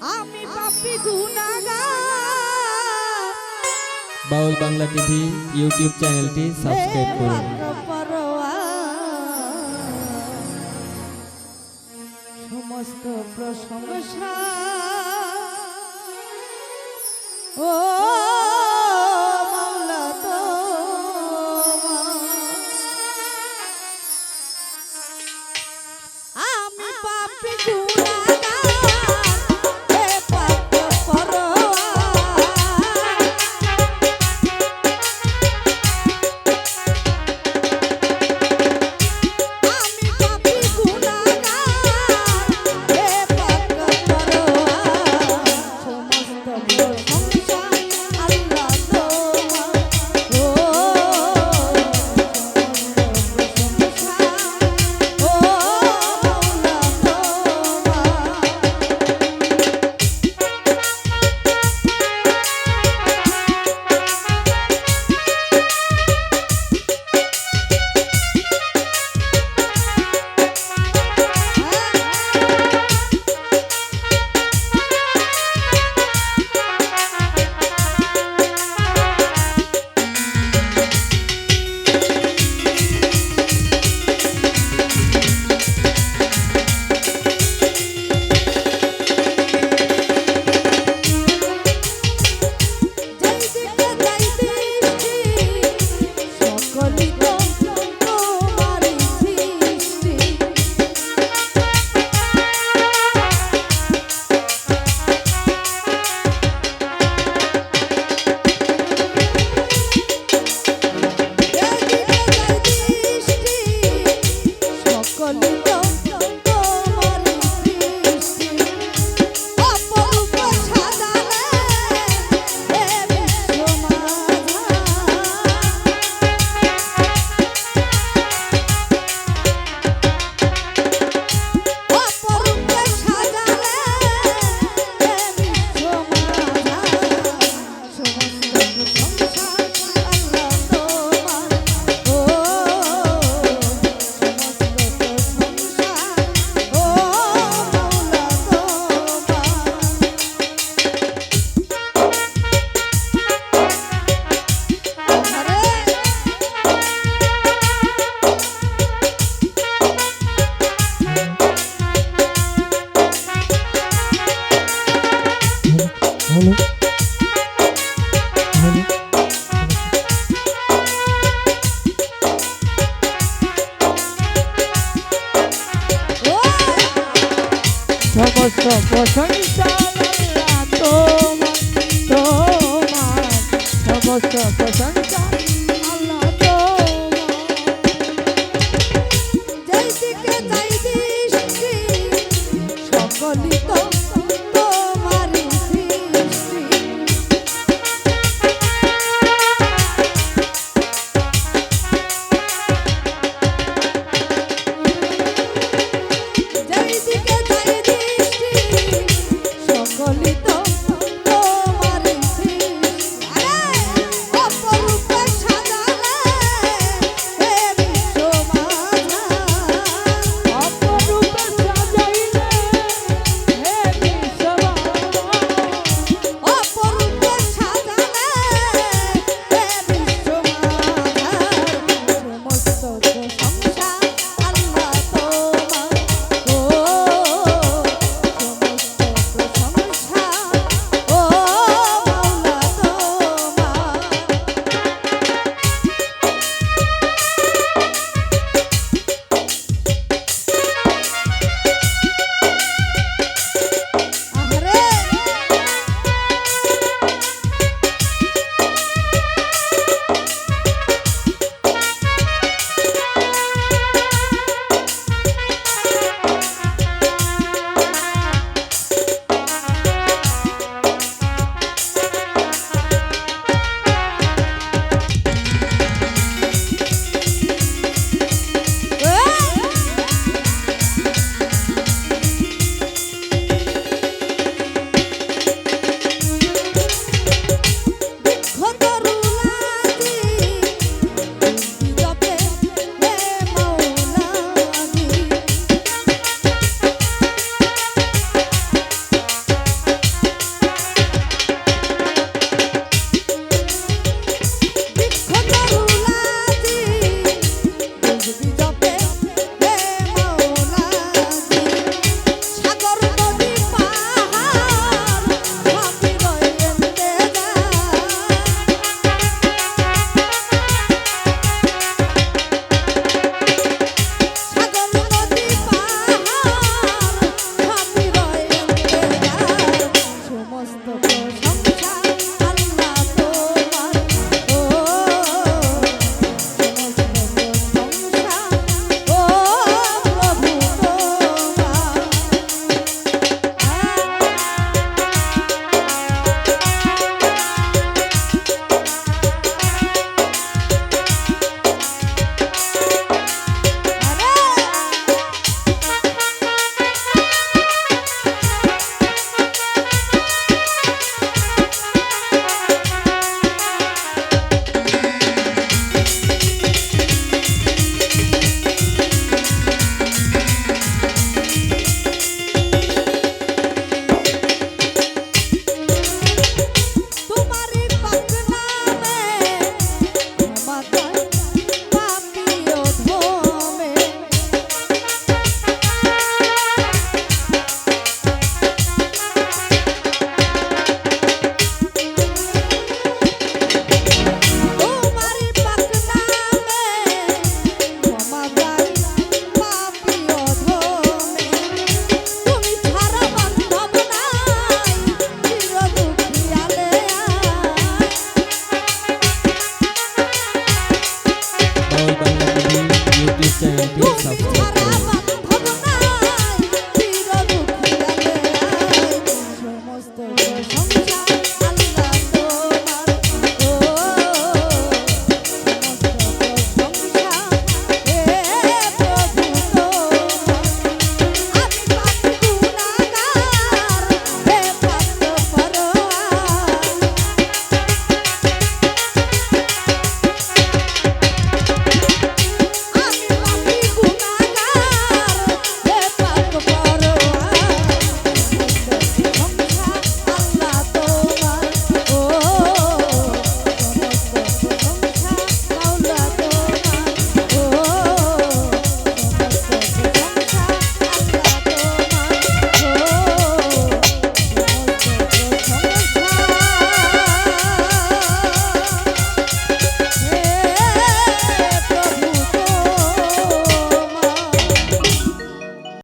আমি Papi Baul Bangla TV YouTube চ্যানেলটি subscribe করুন। সমস্ত প্রশংসা। ও কত প্রশংসা তোমার তোমার সমস্ত প্রশংসা সকলিত